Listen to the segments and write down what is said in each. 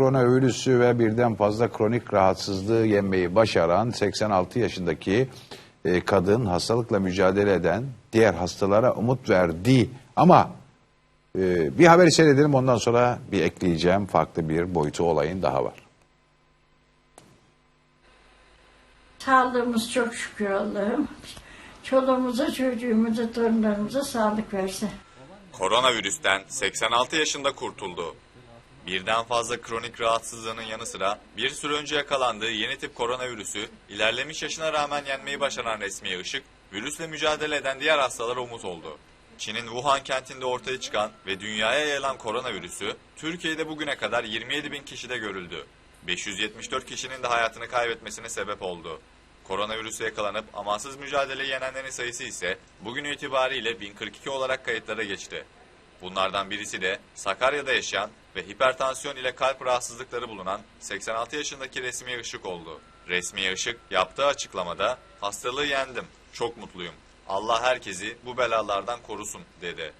koronavirüsü ve birden fazla kronik rahatsızlığı yenmeyi başaran 86 yaşındaki e, kadın hastalıkla mücadele eden diğer hastalara umut verdi. Ama e, bir haberi seyredelim ondan sonra bir ekleyeceğim farklı bir boyutu olayın daha var. Sağlığımız çok şükür Allah'ım. Çoluğumuza, çocuğumuza, torunlarımıza sağlık versin. Koronavirüsten 86 yaşında kurtuldu. Birden fazla kronik rahatsızlığının yanı sıra bir süre önce yakalandığı yeni tip koronavirüsü ilerlemiş yaşına rağmen yenmeyi başaran resmi ışık, virüsle mücadele eden diğer hastalara umut oldu. Çin'in Wuhan kentinde ortaya çıkan ve dünyaya yayılan koronavirüsü Türkiye'de bugüne kadar 27 bin kişide görüldü. 574 kişinin de hayatını kaybetmesine sebep oldu. Koronavirüse yakalanıp amansız mücadeleyi yenenlerin sayısı ise bugün itibariyle 1042 olarak kayıtlara geçti. Bunlardan birisi de Sakarya'da yaşayan ve hipertansiyon ile kalp rahatsızlıkları bulunan 86 yaşındaki Resmi Işık oldu. Resmi Işık yaptığı açıklamada hastalığı yendim, çok mutluyum. Allah herkesi bu belalardan korusun dedi.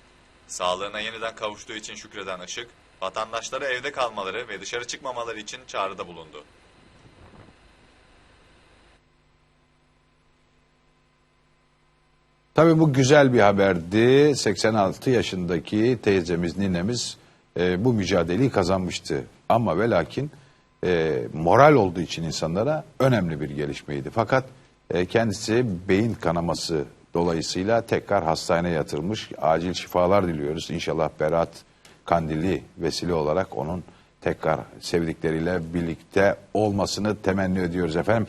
Sağlığına yeniden kavuştuğu için şükreden Işık, vatandaşlara evde kalmaları ve dışarı çıkmamaları için çağrıda bulundu. Tabii bu güzel bir haberdi. 86 yaşındaki teyzemiz, ninemiz e, bu mücadeleyi kazanmıştı. Ama ve lakin e, moral olduğu için insanlara önemli bir gelişmeydi. Fakat e, kendisi beyin kanaması dolayısıyla tekrar hastaneye yatırılmış. Acil şifalar diliyoruz. İnşallah Berat Kandili vesile olarak onun tekrar sevdikleriyle birlikte olmasını temenni ediyoruz efendim.